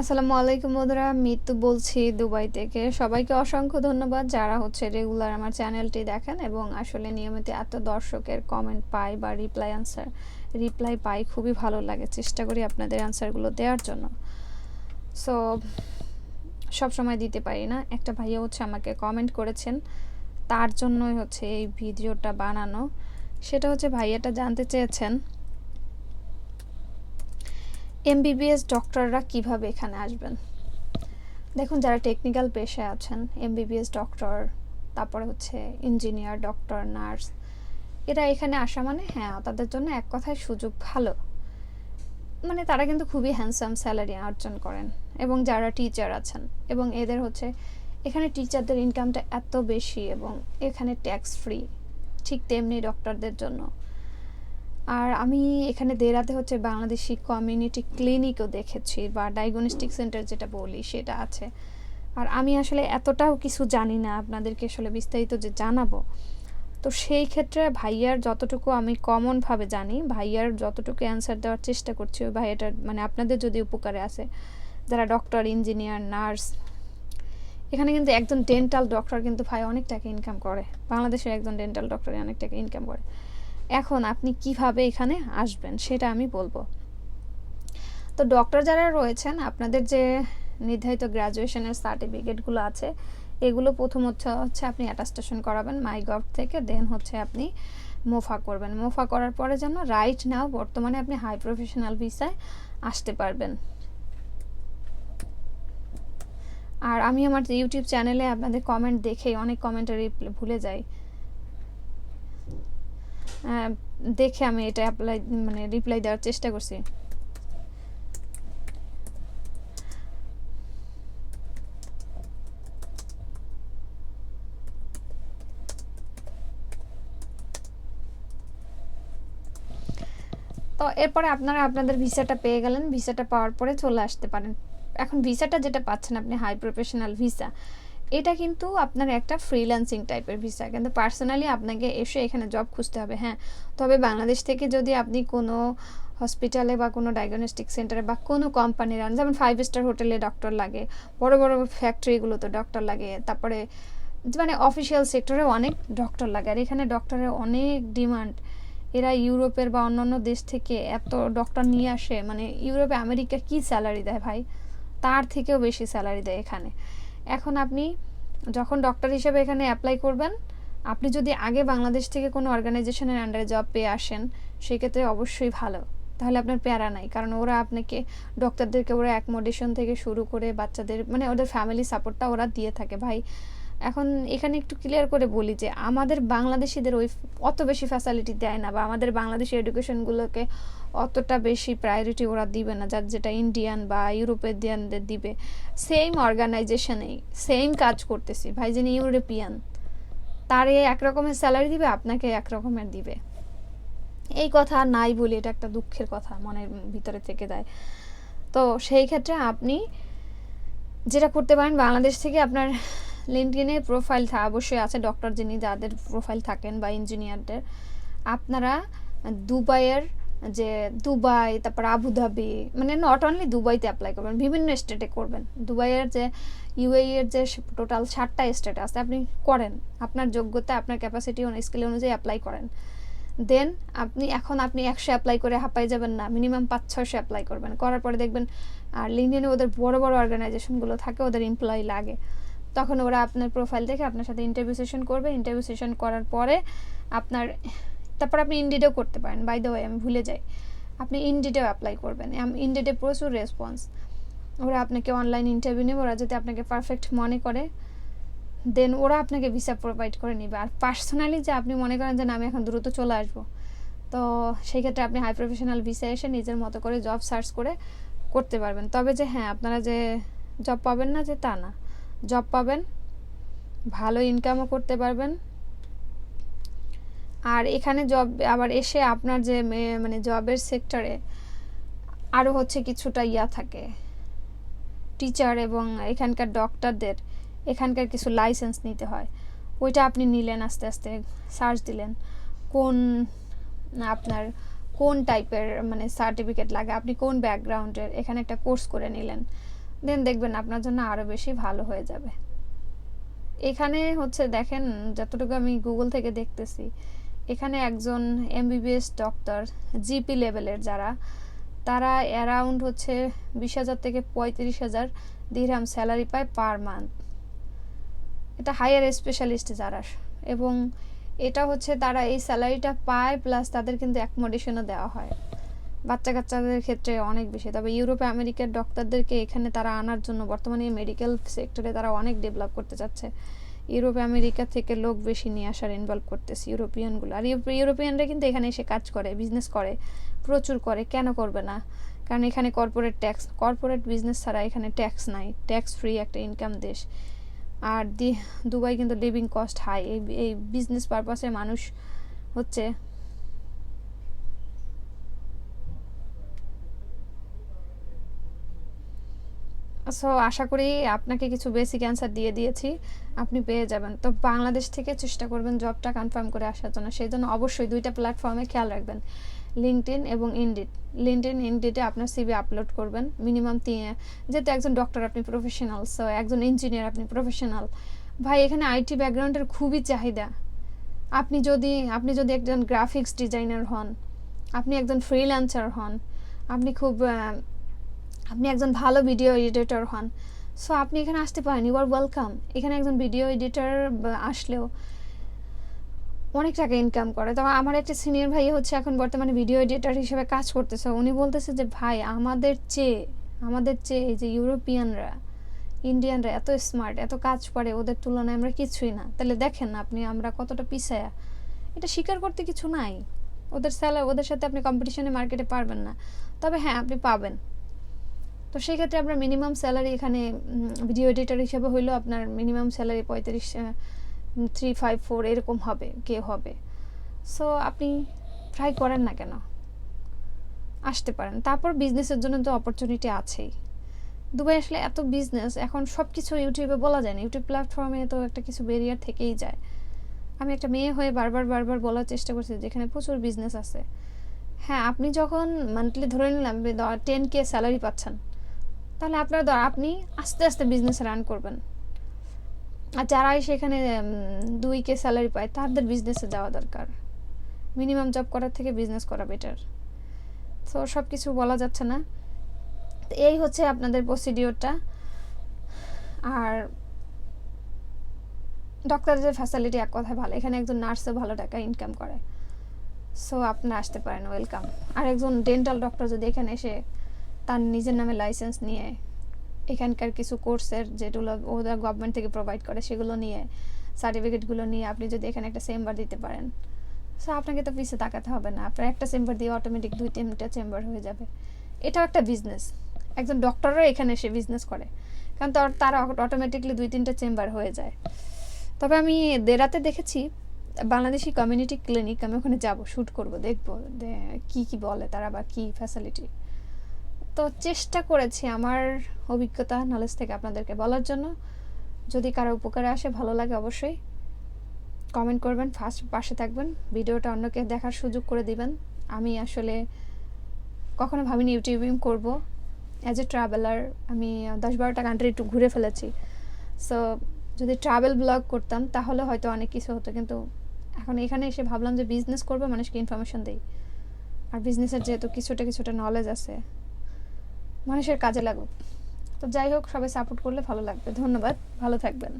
আসসালামু আলাইকুম বন্ধুরা মৃত্যু বলছি দুবাই থেকে। সবাইকে অসংখ্য ধন্যবাদ যারা হচ্ছে রেগুলার আমার চ্যানেলটি দেখেন এবং আসলে নিয়মিত এত দর্শকের কমেন্ট পাই বা রিপ্লাই আনসার রিপ্লাই পাই, খুবই ভালো লাগে চেষ্টা করি আপনাদের আনসারগুলো দেওয়ার জন্য। সো সব সময় দিতে পারি না। একটা ভাইয়া হচ্ছে আমাকে কমেন্ট করেছেন, তার জন্যই হচ্ছে এই ভিডিওটা বানানো। সেটা হচ্ছে ভাইয়াটা জানতে চেয়েছেন এমবিবিএস ডক্টররা কীভাবে এখানে আসবেন? দেখুন, যারা টেকনিক্যাল পেশায় আছেন এমবিবিএস ডক্টর তারপরে হচ্ছে ইঞ্জিনিয়ার ডক্টর নার্স এরা এখানে আসা মানে হ্যাঁ তাদের জন্য এক কথায় সুযোগ ভালো। মানে তারা কিন্তু খুবই হ্যান্ডসাম স্যালারি অর্জন করেন এবং যারা টিচার আছেন এবং এদের হচ্ছে এখানে টিচারদের ইনকামটা এত বেশি এবং এখানে ট্যাক্স ফ্রি ঠিক তেমনি ডক্টরদের জন্য। আর আমি এখানে দেরাতে হচ্ছে বাংলাদেশি কমিউনিটি ক্লিনিকও দেখেছি বা ডায়াগনস্টিক সেন্টার যেটা বলি সেটা আছে। আর আমি আসলে এতটাও কিছু জানি না, আপনাদেরকে আসলে বিস্তারিত যে জানাব। তো সেই ক্ষেত্রে ভাইয়ার যতটুকু আমি কমনভাবে জানি, ভাইয়ার যতটুকু অ্যান্সার দেওয়ার চেষ্টা করছি, ওই ভাইয়াটার মানে আপনাদের যদি উপকারে আসে, যারা ডক্টর ইঞ্জিনিয়ার নার্স এখানে কিন্তু একজন ডেন্টাল ডক্টর কিন্তু ভাই অনেক টাকা ইনকাম করে। বাংলাদেশের একজন ডেন্টাল ডক্টর অনেক টাকা ইনকাম করে। এখন আপনি কীভাবে এখানে আসবেন সেটা আমি বলব। তো ডক্টর যারা রয়েছেন, আপনাদের যে নির্ধারিত গ্র্যাজুয়েশনের সার্টিফিকেটগুলো আছে, এগুলো প্রথম হচ্ছে আপনি অ্যাটাস্টেশন করাবেন মাই গভ থেকে দেন হচ্ছে আপনি মোফা করবেন। মোফা করার পরে যেন রাইট নাও বর্তমানে আপনি হাই প্রফেশনাল ভিসায় আসতে পারবেন। আর আমি আমার ইউটিউব চ্যানেলে আপনাদের কমেন্ট দেখেই, অনেক কমেন্টে ভুলে যাই। দেখে আমি এটা অ্যাপ্লাই মানে রিপ্লাই দেওয়ার চেষ্টা করছি। তো এরপরে আপনারা আপনাদের ভিসাটা পেয়ে গেলেন, ভিসাটা পাওয়ার পরে চলে আসতে পারেন। এখন ভিসাটা যেটা পাচ্ছেন আপনি হাই প্রফেশনাল ভিসা এটা কিন্তু আপনার একটা ফ্রিল্যান্সিং টাইপের ভিসা কিন্তু পার্সোনালি আপনাকে এসে এখানে জব খুঁজতে হবে হ্যাঁ। তবে বাংলাদেশ থেকে যদি আপনি কোনো হসপিটালে বা কোনো ডায়াগনস্টিক সেন্টারে বা কোনো কোম্পানির যেমন ফাইভ স্টার হোটেলে ডক্টর লাগে, বড় বড় ফ্যাক্টরিগুলোতে ডক্টর লাগে, তারপরে মানে অফিসিয়াল সেক্টরে অনেক ডক্টর লাগে। আর এখানে ডক্টরের অনেক ডিমান্ড এরা ইউরোপের বা অন্যান্য দেশ থেকে এত ডক্টর নিয়ে আসে মানে ইউরোপে আমেরিকা কি স্যালারি দেয় ভাই? তার থেকেও বেশি স্যালারি দেয় এখানে। এখন আপনি যখন ডক্টর হিসেবে এখানে অ্যাপ্লাই করবেন, আপনি যদি আগে বাংলাদেশ থেকে কোনো অর্গানাইজেশনের আন্ডারে জব পেয়ে আসেন সেই ক্ষেত্রে অবশ্যই ভালো। তাহলে আপনার প্যারা নাই, কারণ ওরা আপনাকে ডক্টরদেরকে ওরা অ্যাকমোডেশন থেকে শুরু করে বাচ্চাদের মানে ওদের ফ্যামিলি সাপোর্টটা ওরা দিয়ে থাকে। ভাই এখন এখানে একটু ক্লিয়ার করে বলি যে আমাদের বাংলাদেশিদের ওই অত বেশি ফ্যাসিলিটি দেয় না বা আমাদের বাংলাদেশি এডুকেশনগুলোকে অতটা বেশি প্রায়োরিটি ওরা দিবে না। যার যেটা ইন্ডিয়ান বা ইউরোপিয়ানদের দিবে। সেম অর্গানাইজেশনেই সেম কাজ করতেছি। ভাই যিনি ইউরোপিয়ান তারে এক রকমের স্যালারি দিবে, আপনাকে এক রকমের দিবে। এই কথা নাই বলি এটা একটা দুঃখের কথা মনের ভিতরে থেকে দেয় তো সেই ক্ষেত্রে আপনি যেটা করতে পারেন, বাংলাদেশ থেকে আপনার লিঙ্কডিনে প্রোফাইল অবশ্যই আছে ডক্টর যিনি যাদের প্রোফাইল থাকেন বা ইঞ্জিনিয়ারদের আপনারা দুবাইয়ের যে দুবাই, তারপর আবুধাবি মানে নট অনলি দুবাইতে অ্যাপ্লাই করবেন, বিভিন্ন স্টেটে করবেন। দুবাইয়ের যে ইউএই এর যে টোটাল ষাটটা স্টেট আছে, আপনি করেন। আপনার যোগ্যতা, আপনার ক্যাপাসিটি স্কিল অনুযায়ী অ্যাপ্লাই করেন। দেন আপনি এখন আপনি একশো অ্যাপ্লাই করে হাঁপাই যাবেন না মিনিমাম পাঁচ, ছয়শো অ্যাপ্লাই করবেন। করার পরে দেখবেন, আর লিঙ্কডিনে ওদের বড় বড় অর্গানাইজেশনগুলো থাকে, ওদের এমপ্লয়ি লাগে। তখন ওরা আপনার প্রোফাইল দেখে আপনার সাথে ইন্টারভিউ সেশন করবে। ইন্টারভিউ সেশন করার পরে আপনার, তারপর আপনি ইনডিডেও করতে পারেন। বাই দ্য ওয়ে আমি ভুলে যাই। আপনি ইনডিডেও অ্যাপ্লাই করবেন। ইনডিডে প্রচুর রেসপন্স ওরা আপনাকে অনলাইন ইন্টারভিউ নেবে। ওরা যদি আপনাকে পারফেক্ট মনে করে দেন ওরা আপনাকে ভিসা প্রোভাইড করে নেবে। আর পার্সোনালি যে আপনি মনে করেন যে আমি এখন দ্রুত চলে আসব, তো সেই ক্ষেত্রে আপনি হাই প্রফেশনাল ভিসা এসে নিজের মতো করে জব সার্চ করে করতে পারবেন। তবে যে হ্যাঁ আপনারা যে জব পাবেন না, যে তা না। জব পাবেন, ভালো ইনকামও করতে পারবেন। আর এখানে জব আবার এসে আপনার যে মানে জবের সেক্টরে আরও হচ্ছে কিছুটা ইয়া থাকে। টিচার এবং এখানকার ডক্টরদের এখানকার কিছু লাইসেন্স নিতে হয়। ওইটা আপনি নিলেন, আস্তে আস্তে সার্চ দিলেন, কোন আপনার, কোন টাইপের মানে সার্টিফিকেট লাগে, আপনি কোন ব্যাকগ্রাউন্ডের এখানে একটা কোর্স করে নিলেন। দেন দেখবেন আপনার জন্য আরও বেশি ভালো হয়ে যাবে। এখানে হচ্ছে দেখেন, যতটুকু আমি গুগল থেকে দেখতেছি, এখানে একজন এমবিবিএস ডক্টর জিপি লেভেলের যারা, তারা অ্যারাউন্ড হচ্ছে বিশ হাজার থেকে পঁয়ত্রিশ হাজার দিরহাম স্যালারি পায় পার মান্থ এটা হায়ার স্পেশালিস্ট যারা, এবং এটা হচ্ছে তারা এই স্যালারিটা পায় প্লাস তাদের কিন্তু অ্যাকোমোডেশনও দেওয়া হয়। বাচ্চা কাচ্চাদের ক্ষেত্রে অনেক বেশি। তবে ইউরোপে আমেরিকার ডক্টরদেরকে এখানে তারা আনার জন্য বর্তমানে মেডিকেল সেক্টরে তারা অনেক ডেভেলপ করতে চাচ্ছে। ইউরোপ আমেরিকা থেকে লোক বেশি নিয়ে আসার ইনভলভ করতেছে ইউরোপিয়ানগুলো আর ইউরোপ- ইউরোপিয়ানরা কিন্তু এখানে এসে কাজ করে বিজনেস করে, প্রচুর করে। কেন করবে না? কারণ এখানে কর্পোরেট ট্যাক্স কর্পোরেট বিজনেস ছাড়া এখানে ট্যাক্স নাই। ট্যাক্স ফ্রি একটা ইনকাম দেশ। আর দি দুবাই কিন্তু লিভিং কস্ট হাই এই এই বিজনেস পারপাসে মানুষ হচ্ছে সো আশা করি আপনাকে কিছু বেসিক অ্যান্সার দিয়ে দিয়েছি। আপনি পেয়ে যাবেন। তো বাংলাদেশ থেকে চেষ্টা করবেন জবটা কনফার্ম করে আসার জন্য। সেই জন্য অবশ্যই দুইটা প্ল্যাটফর্মে খেয়াল রাখবেন। লিঙ্কডিন এবং ইনডিট লিঙ্কডিন ইনডিটে আপনার সিভি আপলোড করবেন। মিনিমাম তিন, যেহেতু একজন ডক্টর আপনি প্রফেশনাল সো একজন ইঞ্জিনিয়ার আপনি প্রফেশনাল ভাই, এখানে আইটি ব্যাকগ্রাউন্ডের খুবই চাহিদা। আপনি যদি আপনি যদি একজন গ্রাফিক্স ডিজাইনার হন, আপনি একজন ফ্রিল্যান্সার হন, আপনি খুব আপনি একজন ভালো ভিডিও এডিটর হন। সো আপনি এখানে আসতে পারেন ইউ আর ওয়েলকাম এখানে একজন ভিডিও এডিটর আসলেও অনেক টাকা ইনকাম করে। তবে আমার একটা সিনিয়র ভাই হচ্ছে এখন বর্তমানে ভিডিও এডিটর হিসেবে কাজ করতেছে। উনি বলতেছে যে, ভাই, আমাদের চেয়ে আমাদের চেয়ে যে ইউরোপিয়ানরা, ইন্ডিয়ানরা এত স্মার্ট এত কাজ করে, ওদের তুলনায় আমরা কিছুই না। তাহলে দেখেন আপনি আমরা কতটা পিছায়া। এটা স্বীকার করতে কিছু নাই। ওদের স্যালার ওদের সাথে আপনি কম্পিটিশনে মার্কেটে পারবেন না। তবে হ্যাঁ আপনি পাবেন। তো সেই ক্ষেত্রে আপনার মিনিমাম স্যালারি এখানে ভিডিও এডিটর হিসেবে হইলেও আপনার মিনিমাম স্যালারি পঁয়ত্রিশ থ্রি ফাইভ ফোর এরকম হবে, কে হবে। সো আপনি ট্রাই করেন না কেন? আসতে পারেন। তারপর বিজনেসের জন্য তো অপরচুনিটি আছেই। দুবাই আসলে এত বিজনেস এখন সব কিছু ইউটিউবে বলা যায় না। ইউটিউব প্ল্যাটফর্মে তো একটা কিছু ব্যারিয়ার থেকেই যায়। আমি একটা মেয়ে হয়ে বারবার বারবার বলার চেষ্টা করছি, যেখানে প্রচুর বিজনেস আছে। হ্যাঁ আপনি যখন মান্থলি ধরে নিলাম টেন কে স্যালারি পাচ্ছেন তাহলে আপনার আপনি আস্তে আস্তে বিজনেস রান করবেন। আর যারাই সেখানে দুই কে স্যালারি পায়, তাদের বিজনেসে যাওয়া দরকার। মিনিমাম জব করার থেকে বিজনেস করা বেটার তো সব কিছু বলা যাচ্ছে না। এই হচ্ছে আপনাদের প্রসিডিওরটা আর ডক্টরদের ফ্যাসিলিটি এক কথায় ভালো। এখানে একজন নার্সও ভালো টাকা ইনকাম করে। সো আপনি আসতে পারেন ওয়েলকাম আর একজন ডেন্টাল ডক্টর যদি এখানে এসে তার নিজের নামে লাইসেন্স নিয়ে এখানকার কিছু কোর্সের যেগুলো ওদের গভর্নমেন্ট থেকে প্রোভাইড করে সেগুলো নিয়ে সার্টিফিকেটগুলো নিয়ে আপনি যদি এখানে একটা চেম্বার দিতে পারেন। সো আপনাকে তো পিছিয়ে তাকাতে হবে না। আপনার একটা চেম্বার দিয়ে অটোমেটিক দুই তিনটা চেম্বার হয়ে যাবে। এটাও একটা বিজনেস একজন ডক্টরও এখানে এসে বিজনেস করে। কারণ তার, তারা অটোমেটিকলি দুই তিনটা চেম্বার হয়ে যায়। তবে আমি দেরাতে দেখেছি, বাংলাদেশি কমিউনিটি ক্লিনিক আমি ওখানে যাব শ্যুট করব, দেখব কি কি বলে তারা বা কি ফ্যাসিলিটি তো চেষ্টা করেছি আমার অভিজ্ঞতা নলেজ থেকে আপনাদেরকে বলার জন্য। যদি কারও উপকারে আসে, ভালো লাগে অবশ্যই। কমেন্ট করবেন ফার্স্ট পাশে থাকবেন। ভিডিওটা অন্যকে দেখার সুযোগ করে দিবেন। আমি আসলে কখনো ভাবিনি ইউটিউবিং করব। অ্যাজ এ ট্রাভেলার আমি দশ বারোটা কান্ট্রি একটু ঘুরে ফেলেছি। সো যদি ট্রাভেল ব্লগ করতাম, তাহলে হয়তো অনেক কিছু হতো। কিন্তু এখন এখানে এসে ভাবলাম যে বিজনেস করব, মানুষকে ইনফরমেশন দিই। আর বিজনেসের যেহেতু কিছুটা কিছুটা নলেজ আছে। মানুষের কাজে লাগুক। তো যাই হোক সবাই সাপোর্ট করলে ভালো লাগবে। ধন্যবাদ। ভালো থাকবেন।